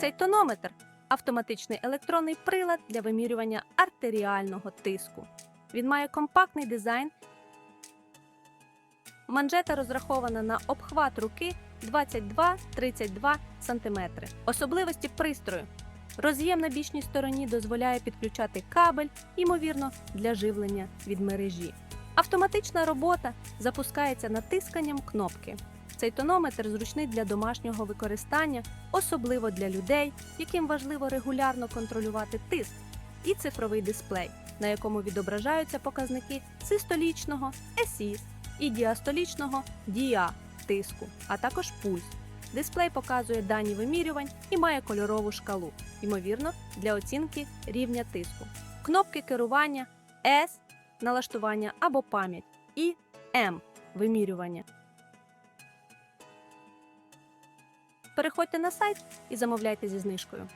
Цей тонометр автоматичний електронний прилад для вимірювання артеріального тиску. Він має компактний дизайн. Манжета розрахована на обхват руки 22-32 см. Особливості пристрою. Роз'єм на бічній стороні дозволяє підключати кабель, ймовірно, для живлення від мережі. Автоматична робота запускається натисканням кнопки. Цей тонометр зручний для домашнього використання, особливо для людей, яким важливо регулярно контролювати тиск, і цифровий дисплей, на якому відображаються показники систолічного ЕСІС і діастолічного діа тиску, а також пульс. Дисплей показує дані вимірювань і має кольорову шкалу, ймовірно, для оцінки рівня тиску. Кнопки керування S налаштування або пам'ять і М вимірювання. Переходьте на сайт і замовляйте зі знижкою.